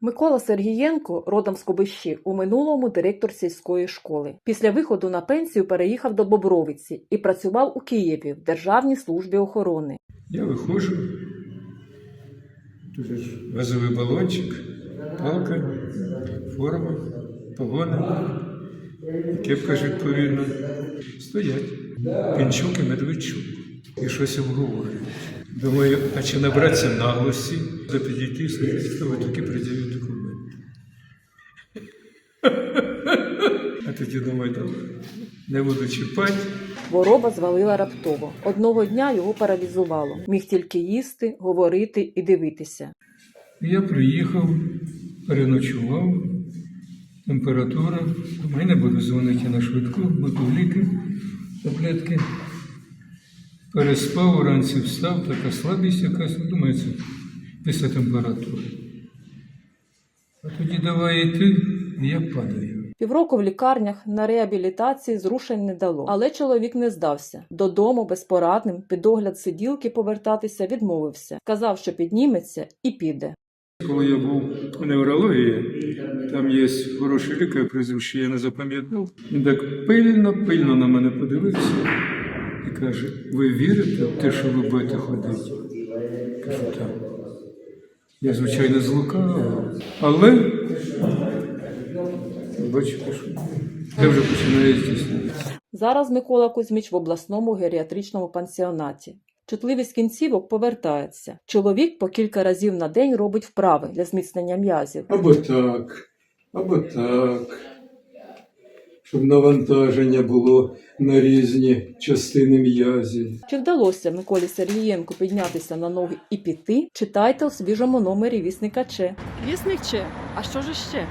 Микола Сергієнко, родом з Кобищі, у минулому директор сільської школи. Після виходу на пенсію переїхав до Бобровиці і працював у Києві в Державній службі охорони. Я виходжу, газовий балончик, палка, форма, погони, кепка ж відповідно. Стоять. Пінчук і Медведчук. І щось обговорюють. Думаю, а чи набратися наглості, за підійти і сказати, що ви таки пред'явіть документи. А тоді думаю, добре, не буду чіпати. Хвороба звалила раптово. Одного дня його паралізувало. Міг тільки їсти, говорити і дивитися. Я приїхав, переночував, температура. Думаю, не буду дзвонити на швидку, буду ліки, таблетки. Переспав, уранці встав, така слабість якась, ну, це після температури. А тоді давай йти, і я падаю. Півроку в лікарнях на реабілітації зрушень не дало, але чоловік не здався. Додому безпорадним під огляд сиділки повертатися відмовився. Сказав, що підніметься і піде. Коли я був у неврології, там є хороший лікар, прізвище я не запам'ятав. Він так пильно, пильно на мене подивився і каже: ви вірите в те, що ви будете ходити? Кажу, так. Я, звичайно, злукавив, але бачите, що це вже починає здійснюватися. Зараз Микола Кузьміч в обласному геріатричному пансіонаті. Чутливість кінцівок повертається. Чоловік по кілька разів на день робить вправи для зміцнення м'язів. Або так, або так. Щоб навантаження було на різні частини м'язів. Чи вдалося Миколі Сергієнку піднятися на ноги і піти? Читайте у свіжому номері вісника Че. Вісник чи? А що ж ще?